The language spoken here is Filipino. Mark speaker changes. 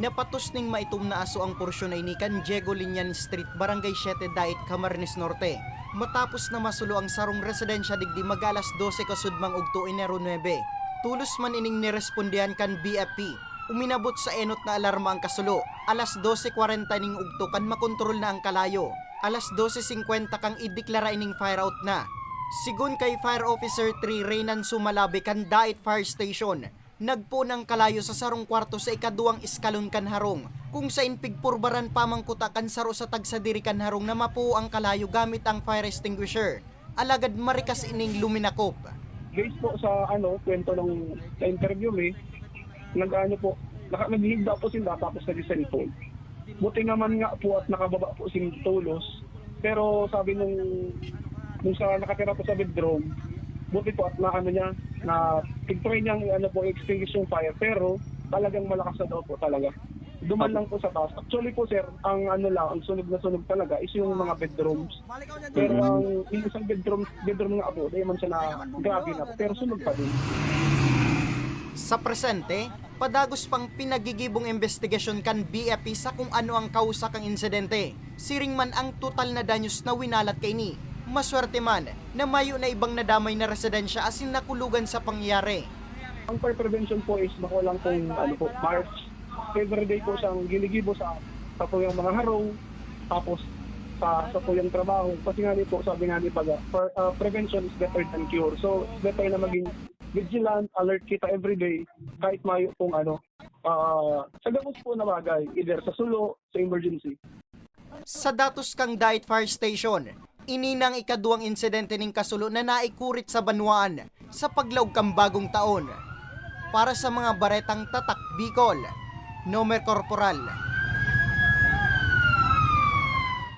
Speaker 1: Napatos ning maitom na aso ang porsyon ay ni Diego Linian Street, Barangay 7 Dait, Camarines Norte. Matapos na masulo ang sarong residensya digdi magalas 12 kasudmang ugto Enero 9. Tulos man ining nirespondihan kan BFP. Uminabot sa enot na alarma ang kasulo. Alas 12.40 ning ugto kan makontrol na ang kalayo. Alas 12.50 kang ideklara ining fire out na. Sigun kay Fire Officer 3 Reynan Sumalabe kan Dait Fire Station, nagpo ng kalayo sa sarong kwarto sa ikaduwang iskalon kan harong, kung sa inpigpurbaran pamang kuta kan saro sa tagsadiri kan harong na mapuo ang kalayo gamit ang fire extinguisher. Alagad marikas ining luminakop.
Speaker 2: based po sa ano, kwento ng sa interview eh, nag-ano po, naka, naghihigda po sila tapos nag-cellphone. Buti naman nga po at nakababa po si Tulos. Pero sabi nung nung sa nakatira po sa bedroom, buti po at na ano niya, na tig-try niyang ano po, extinguish yung fire. Pero talagang malakas na daw po talaga. Duman lang po sa taas. Actually po sir, ang ano lang, ang sunog na sunog talaga is yung mga bedrooms. Pero ang yung isang bedroom, bedroom nga po, dahil man siya na grabe na po. Pero sunog pa din.
Speaker 1: Sa presente, padagos pang pinagigibong investigasyon kan BFP sa kung ano ang kausa kang insidente. Siring man ang total na danyos na winalat kay ni. Maswerte man na mayo na ibang nadamay na residensya asin nakulugan sa pangyayari.
Speaker 2: Ang fire prevention po is bako lang pong ano po, March. Every day po siyang ginigibo sa sa po yung mga harong, tapos sa sa po yung trabaho. Kasi nga po, sabi nga ni Paga, for, uh, prevention is better than cure. So, better na maging vigilant, alert kita every day, kahit mayo pong ano, uh, sa gabos po na bagay, either sa sulo, sa emergency.
Speaker 1: Sa datos kang Diet Fire Station, ininang ikaduwang insidente ning kasulo na naikurit sa Banwaan sa paglaog kang bagong taon. Para sa mga baretang tatak Bicol, Nomer Corporal,